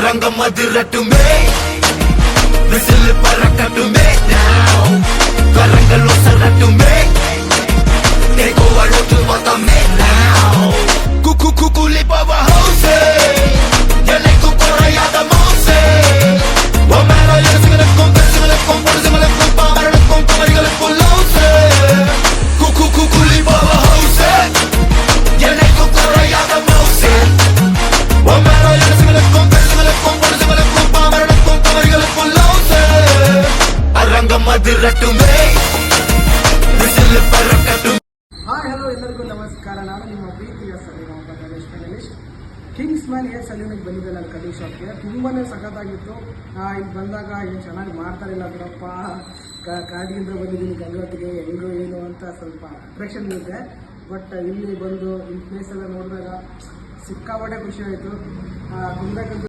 அரங்கம் அதிரட்டுமே விசில் பறக்கட்டுமே. அரங்கம் அதிரட்டுமே whistle பறக்கட்டும் hi hello ಎಲ್ಲರಿಗೂ ನಮಸ್ಕಾರ ನಾನು ನಿಮ್ಮ ಪ್ರೀತಿಯ Salim Mohammad Ramesh Ganesh Kingsman hair ಸಲೂನಿಗೆ ಬಂದಿದ್ದೆ ನಾನು ಕಟಿಂಗ್ ಶಾಪ್ಗೆ ತುಂಬಾ ಸಖತ್ತಾಗಿತ್ತು ಆ, ಇಲ್ಲಿ ಬಂದಾಗ ಏನು ಚೆನ್ನಾಗಿ ಮಾಡ್ತಾರಿಲ್ಲ ಬಿಡಪ್ಪ ಕ- ಕಾಡಿಯಿಂದ ಬಂದಿದ್ದೀನಿ ಗಂಗೋಟಿಗೆ ಹೆಂಗೋ ಏನು ಅಂತ ಸ್ವಲ್ಪ ಅಟ್ರಾಕ್ಷನ್ ಇದೆ ಬಟ್ ಇಲ್ಲಿ ಬಂದು ಈ ಪ್ಲೇಸ್ ಎಲ್ಲ ನೋಡಿದಾಗ ಸಿಕ್ಕಾಪಟ್ಟೆ ಖುಷಿ ಆಯಿತು ಕುಂದಕಂತ